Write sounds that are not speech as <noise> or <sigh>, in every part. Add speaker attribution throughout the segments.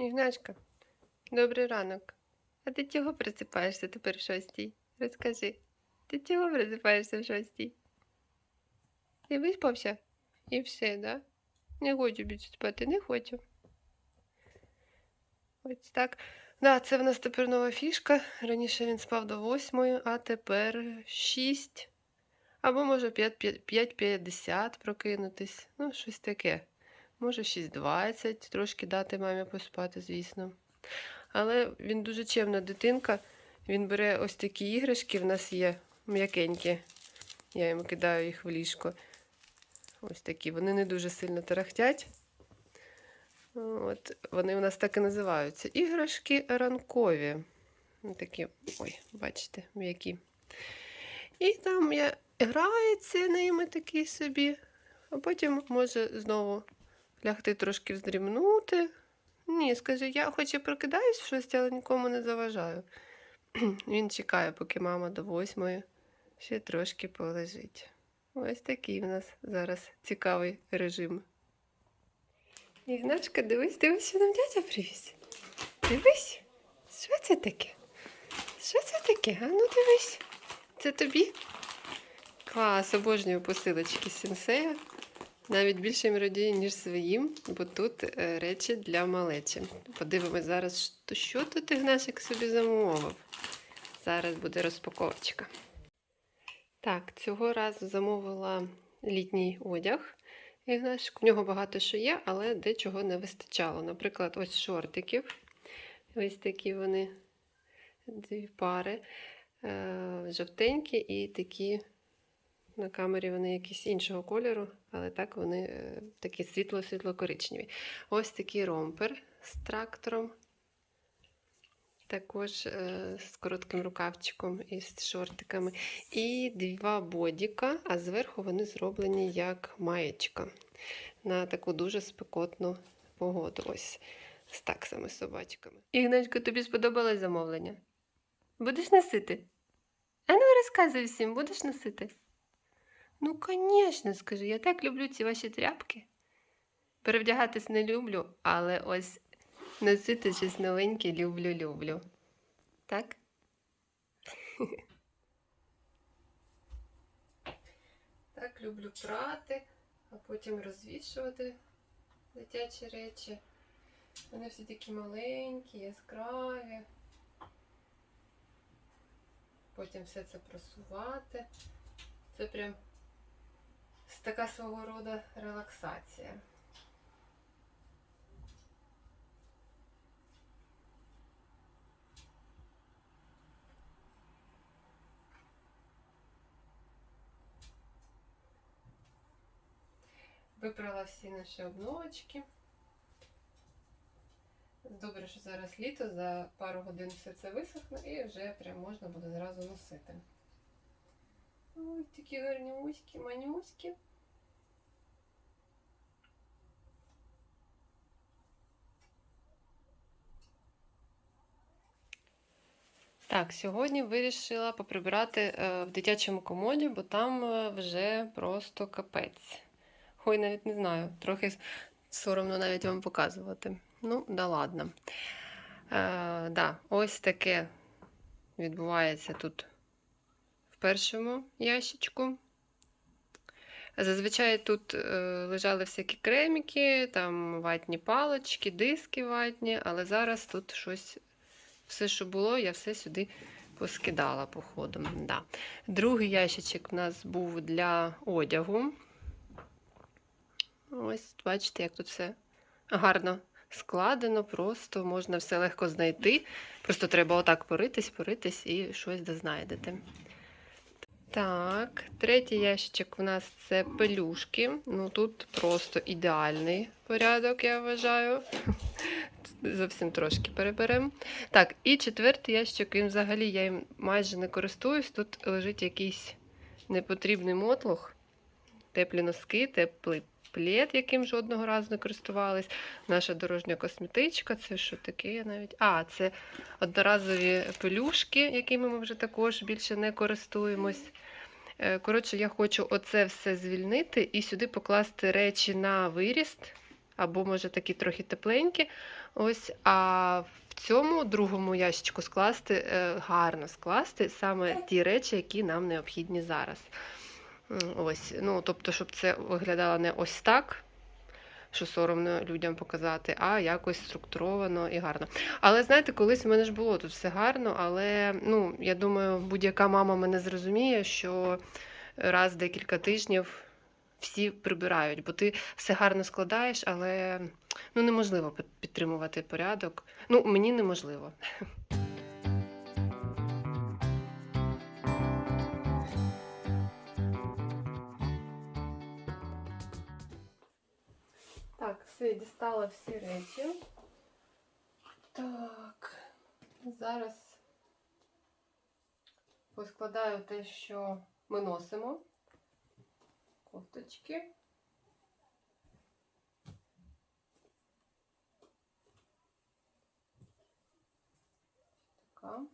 Speaker 1: Ігначка, добрий ранок. А ти чого просипаєшся тепер в шостій? Розкажи. Ти чого просипаєшся в шостій? Ти виспався? І все, да? Не хочу більше спати, не хочу. Ось так. Да, це в нас тепер нова фішка. Раніше він спав до восьмої, а тепер 6. Або може 5.50 прокинутись. Ну, щось таке. Може 6.20, трошки дати мамі поспати, звісно. Але він дуже чемна дитинка. Він бере ось такі іграшки, в нас є м'якенькі. Я йому кидаю їх в ліжко. Ось такі. Вони не дуже сильно тарахтять. От, вони у нас так і називаються. Іграшки ранкові. Такі, ой, бачите, м'які. І там я грається ними такі собі, а потім може знову лягти трошки вздрімнути. Ні, скаже, я хоч і прокидаюсь щось, але нікому не заважаю. <clears throat> Він чекає, поки мама до восьмої ще трошки полежить. Ось такий в нас зараз цікавий режим. Ігначка, дивись, дивись, що нам дядя привіз. Дивись, що це таке? Що це таке? А ну дивись. Це тобі? Клас, обожнюю посилочки сенсея. Навіть більше їм радію, ніж своїм, бо тут е, речі для малечі. Подивимось зараз, що, що тут Ігнашик собі замовив. Зараз буде розпаковочка. Так, цього разу замовила літній одяг. Ігнашик. В нього багато що є, але дечого не вистачало. Наприклад, ось шортиків. Ось такі вони дві пари. Е, жовтенькі і такі на камері вони якісь іншого кольору, але так вони е, такі світло-світло-коричневі. Ось такий ромпер з трактором. Також е, з коротким рукавчиком і з шортиками. І два бодіка, а зверху вони зроблені як маєчка на таку дуже спекотну погоду. Ось з таксами собачками. Ігнатько, тобі сподобалось замовлення? Будеш носити? А ну розказуй всім, будеш носити? Ну, звісно, скажи, я так люблю ці ваші тряпки. Перевдягатись не люблю, але ось носити щось новеньке люблю-люблю. Так? <laughs> Так, люблю прати, а потім розвішувати дитячі речі. Вони всі такі маленькі, яскраві. Потім все це просувати. Це прям така свого роду релаксація. Випрала всі наші обновочки. Добре, що зараз літо, за пару годин все це висохне і вже прям можна буде зразу носити. Ой, такі гарнюські, манюські. Так, сьогодні вирішила поприбирати е, в дитячому комоді, бо там е, вже просто капець. Ой, навіть не знаю, трохи соромно навіть вам показувати. Ну, да ладно. Е, да, ось таке відбувається тут першому ящичку. Зазвичай тут е, лежали всякі кремики, там ватні палочки, диски ватні, але зараз тут щось, все, що було, я все сюди поскидала походом. Да. Другий ящичок у нас був для одягу. Ось, бачите, як тут все гарно складено, просто можна все легко знайти. Просто треба отак поритись, поритись і щось дознайдете. Так, третій ящичок у нас це пелюшки. Ну тут просто ідеальний порядок, я вважаю. <laughs> Зовсім трошки переберемо. Так, і четвертий ящик, він взагалі я їм майже не користуюсь. Тут лежить якийсь непотрібний мотлох, теплі носки, теплий плед, яким жодного разу не користувались. Наша дорожня косметичка. Це що таке? Навіть. А, це одноразові пелюшки, якими ми вже також більше не користуємось. Е, Коротше, я хочу оце все звільнити і сюди покласти речі на виріст, або, може, такі трохи тепленькі. Ось, а в цьому другому ящичку скласти, е, гарно скласти саме ті речі, які нам необхідні зараз. Ось, ну, тобто, щоб це виглядало не ось так, що соромно людям показати, а якось структуровано і гарно. Але знаєте, колись в мене ж було тут все гарно, але ну, я думаю, будь-яка мама мене зрозуміє, що раз декілька тижнів всі прибирають, бо ти все гарно складаєш, але ну, неможливо підтримувати порядок. Ну, мені неможливо. Все, дістала всі речі. Так, зараз поскладаю те, що ми носимо. Кофточки. Така.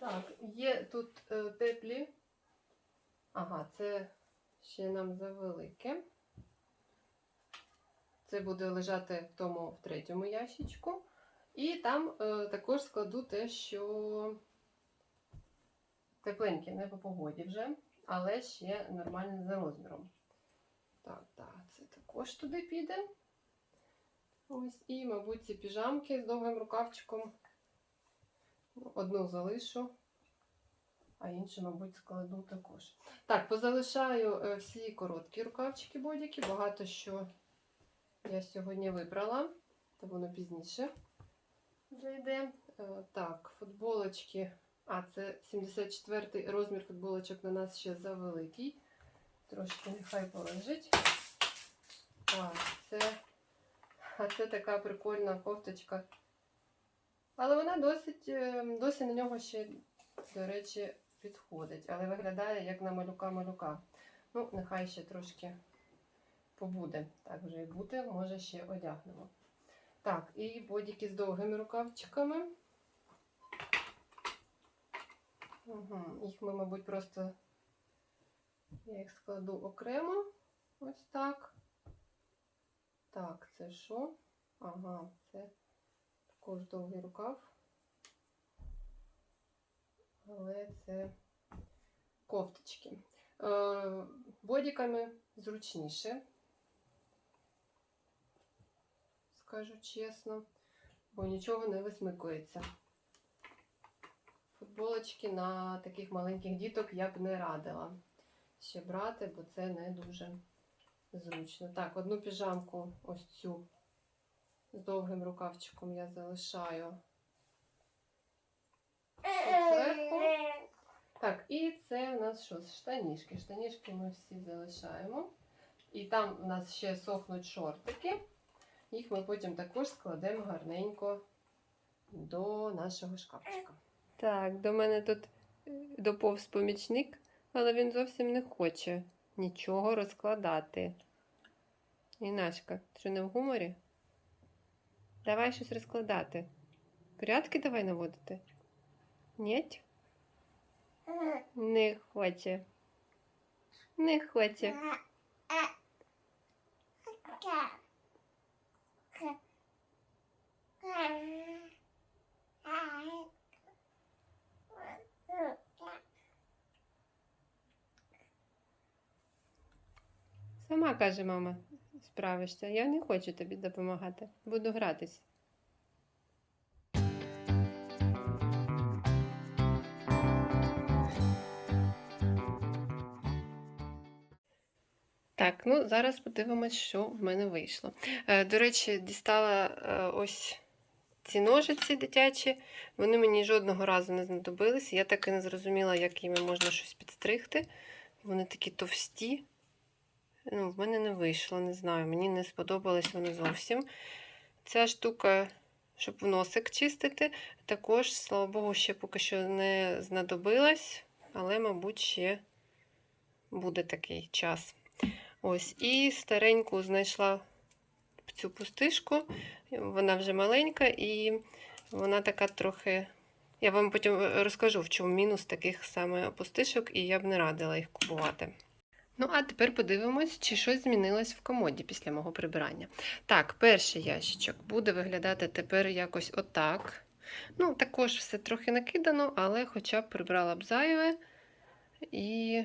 Speaker 1: Так, є тут е, теплі. Ага, це ще нам завелике. Це буде лежати в тому в третьому ящичку. І там е, також складу те, що тепленьке, не по погоді вже, але ще нормально за розміром. Так, так, це також туди піде. Ось, і, мабуть, ці піжамки з довгим рукавчиком. Ну, Одну залишу, а іншу, мабуть, складу також. Так, позалишаю е, всі короткі рукавчики бодіки. Багато що я сьогодні вибрала, то воно пізніше вже йде. Е, Так, футболочки. А, це 74-й розмір футболочок на нас ще завеликий. Трошки нехай полежить. Так, це, а це така прикольна кофточка. Але вона досить, е, досі на нього ще, до речі, підходить. Але виглядає як на малюка-малюка. Ну, нехай ще трошки побуде. Так вже і буде, може ще одягнемо. Так, і бодіки з довгими рукавчиками. Угу. Їх ми, мабуть, просто я їх складу окремо. Ось так. Так, це що? Ага, це також довгий рукав. Але це кофточки. Е, бодіками зручніше, скажу чесно, бо нічого не висмикується. Футболочки на таких маленьких діток я б не радила ще брати, бо це не дуже зручно. Так, одну піжамку, ось цю з довгим рукавчиком я залишаю зверху. Так, і це у нас що? Штанішки. Штанішки ми всі залишаємо. І там у нас ще сохнуть шортики. Їх ми потім також складемо гарненько до нашого шкафчика. Так, до мене тут е, доповз помічник, але він зовсім не хоче нічого розкладати. Інашка, що не в гуморі? Давай щось розкладати. Порядки давай наводити? Ні? Не хоче. Не хоче. Сама каже мама, справишся. Я не хочу тобі допомагати. Буду гратись. Так, ну зараз подивимось, що в мене вийшло. Е, до речі, дістала е, ось ці ножиці дитячі. Вони мені жодного разу не знадобилися. Я так і не зрозуміла, як їми можна щось підстригти. Вони такі товсті. Ну, в мене не вийшло, не знаю. Мені не сподобались вони зовсім. Ця штука, щоб носик чистити, також, слава Богу, ще поки що не знадобилась, але, мабуть, ще буде такий час. Ось, і стареньку знайшла цю пустишку. Вона вже маленька, і вона така трохи. Я вам потім розкажу, в чому мінус таких саме пустишок, і я б не радила їх купувати. Ну, а тепер подивимось, чи щось змінилось в комоді після мого прибирання. Так, перший ящичок буде виглядати тепер якось отак. Ну, також все трохи накидано, але хоча б прибрала б зайве. І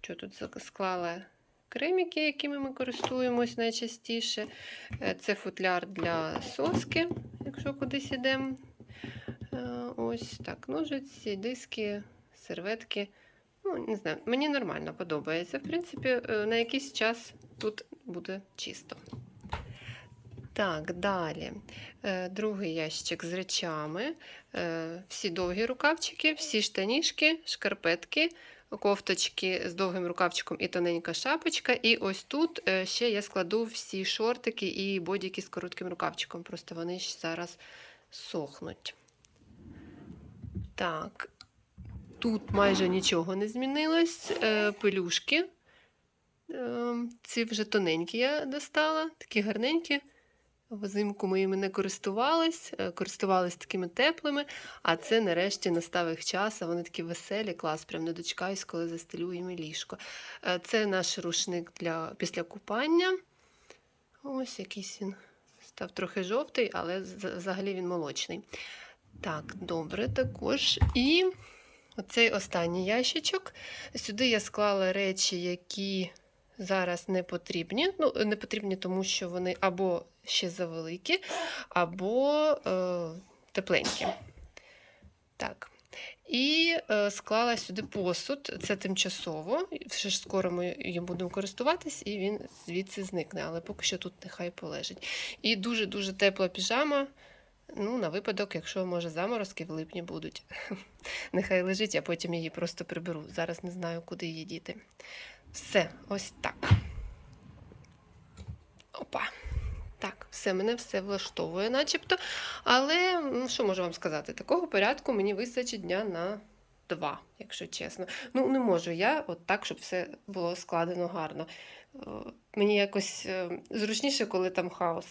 Speaker 1: що тут склала креміки, якими ми користуємось найчастіше. Е, Це футляр для соски, якщо кудись ідемо. Е, Ось так, ножиці, диски, серветки. Ну, не знаю, мені нормально подобається. В принципі, е, на якийсь час тут буде чисто. Так, далі. Другий ящик з речами. Всі довгі рукавчики, всі штанішки, шкарпетки, кофточки з довгим рукавчиком і тоненька шапочка. І ось тут е, ще я складу всі шортики і бодіки з коротким рукавчиком. Просто вони ж зараз сохнуть. Так, тут майже нічого не змінилось. Е, Пелюшки. Е, Ці вже тоненькі я достала, такі гарненькі. Взимку ми їми не користувались, е, користувались такими теплими, а це нарешті настав їх час, а вони такі веселі, клас, прям не дочекаюсь, коли застелю їм ліжко. Е, Це наш рушник для, після купання. Ось якийсь він став трохи жовтий, але взагалі він молочний. Так, добре, також. І оцей останній ящичок. Сюди я склала речі, які зараз не потрібні. Ну, не потрібні, тому що вони або ще завеликі, або е, тепленькі. Так. І е, склала сюди посуд, це тимчасово. Вже ж скоро ми їм будемо користуватись, і він звідси зникне, але поки що тут нехай полежить. І дуже-дуже тепла піжама. Ну, на випадок, якщо може заморозки в липні будуть. <laughs> Нехай лежить, а потім її просто приберу. Зараз не знаю, куди її діти. Все, ось так. Опа. Так, все, мене все влаштовує, начебто. Але що можу вам сказати? Такого порядку мені вистачить дня на два, якщо чесно. Ну, не можу я от так, щоб все було складено гарно. Е, Мені якось е, зручніше, коли там хаос.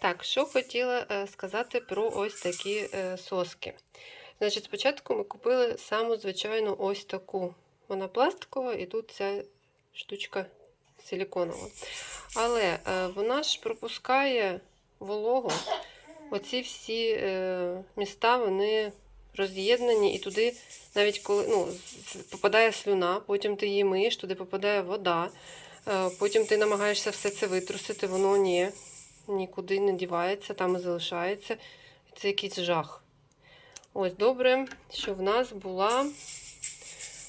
Speaker 1: Так, що хотіла е, сказати про ось такі соски. Значить, спочатку ми купили саму звичайну ось таку. Вона пластикова, і тут ця штучка силіконова. Але е, вона ж пропускає вологу. Оці всі е, міста вони роз'єднані, і туди, навіть коли ну, попадає слюна, потім ти її миєш, туди попадає вода, е, потім ти намагаєшся все це витрусити, воно ні, нікуди не дівається, там і залишається. Це якийсь жах. Ось добре, що в нас була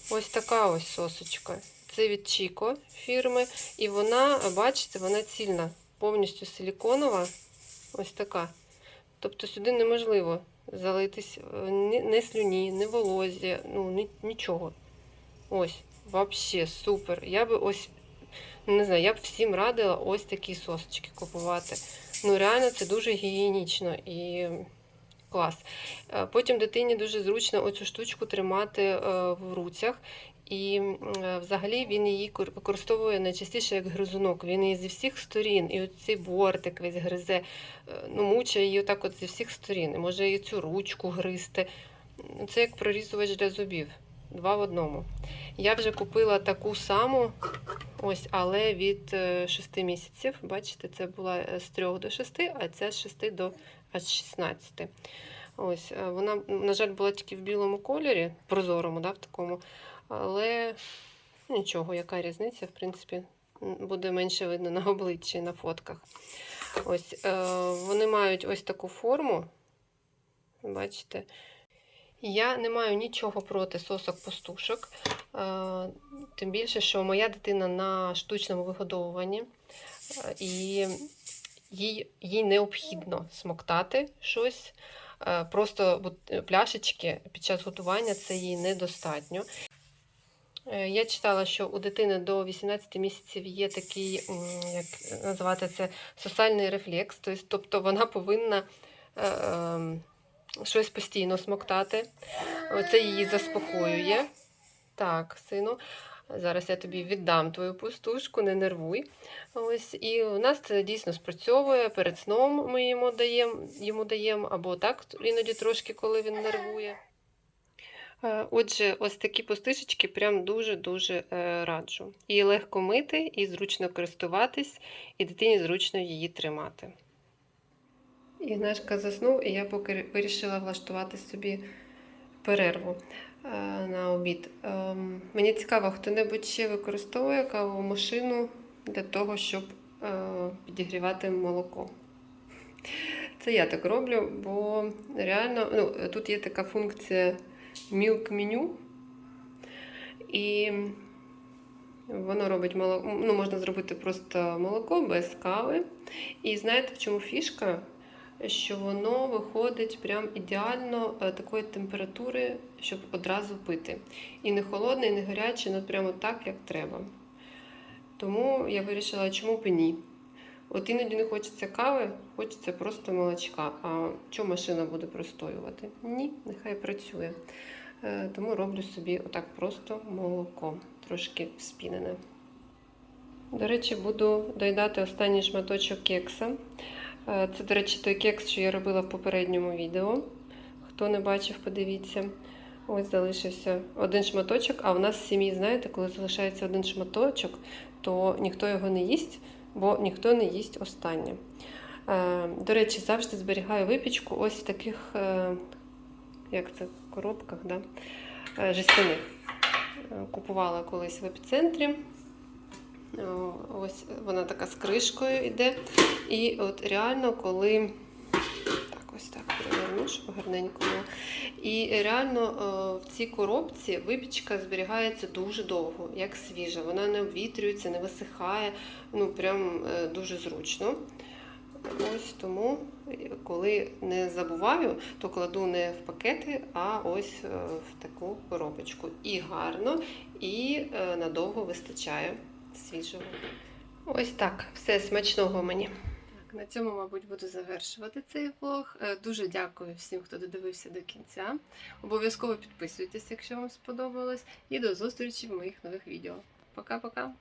Speaker 1: ось така ось сосочка. Це від Chico фірми. І вона, бачите, вона цільна, повністю силіконова. Ось така. Тобто сюди неможливо залитись е, ні слюні, ні волозі, ну ні, нічого. Ось, взагалі супер. Я би ось, не знаю, я б всім радила ось такі сосочки купувати. Ну, реально, це дуже гігієнічно і клас. Е, Потім дитині дуже зручно оцю штучку тримати е, в руцях. І е, взагалі він її використовує найчастіше як гризунок. Він її зі всіх сторін, і оцей бортик весь гризе, е, ну, мучає її отак от зі всіх сторін. І може і цю ручку гризти. Це як прорізувач для зубів. Два в одному. Я вже купила таку саму, ось, але від 6 місяців. Бачите, це була е, з 3 до 6, а ця з 6 до аж 16. Ось, е, вона, на жаль, була тільки в білому кольорі, прозорому, да, в такому. Але нічого, яка різниця, в принципі, буде менше видно на обличчі, на фотках. Ось, е, вони мають ось таку форму. Бачите? Я не маю нічого проти сосок пастушок. Е, Тим більше, що моя дитина на штучному вигодовуванні, е, і їй, їй необхідно смоктати щось. Просто пляшечки під час готування це їй недостатньо. Е, Я читала, що у дитини до 18 місяців є такий, як називати це, сосальний рефлекс, тобто- тобто вона повинна е, ем, щось постійно смоктати. Це її заспокоює. Так, сину, зараз я тобі віддам твою пустушку, не нервуй. Ось, і у нас це дійсно спрацьовує. Перед сном ми йому даємо, йому даємо або так іноді трошки, коли він нервує. Е, Отже, ось такі пустишечки прям дуже-дуже е, раджу. І легко мити, і зручно користуватись, і дитині зручно її тримати. Ігнашка заснув, і я поки вирішила влаштувати собі перерву е, на обід. Ем, Мені цікаво, хто-небудь ще використовує кавомашину для того, щоб підігрівати молоко. Це я так роблю, бо реально ну, тут є така функція Milk Menu. І воно робить молоко. Ну, можна зробити просто молоко без кави. І знаєте, в чому фішка? Що воно виходить прям ідеально е, такої температури, щоб одразу пити. І не холодне, і не гаряче, ну прямо так, як треба. Тому я вирішила, чому б і ні. От іноді не хочеться кави, хочеться просто молочка. А що машина буде простоювати? Ні, нехай працює. Е, Тому роблю собі отак просто молоко, трошки спінене. До речі, буду доїдати останній шматочок кекса. Е, Це, до речі, той кекс, що я робила в попередньому відео. Хто не бачив, подивіться. Ось залишився один шматочок, а в нас в сім'ї, знаєте, коли залишається один шматочок, то ніхто його не їсть, бо ніхто не їсть останнє. Е, До речі, завжди зберігаю випічку ось в таких, е, як це, коробках, да? е, жестяних. Купувала колись в епіцентрі. Ось вона така з кришкою йде. І от реально, коли ось так переверну, щоб гарненько було. І реально е, в цій коробці випічка зберігається дуже довго, як свіжа. Вона не обвітрюється, не висихає. Ну, прям е, дуже зручно. Ось тому, коли не забуваю, то кладу не в пакети, а ось е, в таку коробочку. І гарно, і надовго вистачає свіжого. Ось так, все смачного мені. На цьому, мабуть, буду завершувати цей влог. Е, Дуже дякую всім, хто додивився до кінця. Обов'язково підписуйтесь, якщо вам сподобалось. І до зустрічі в моїх нових відео. Пока-пока!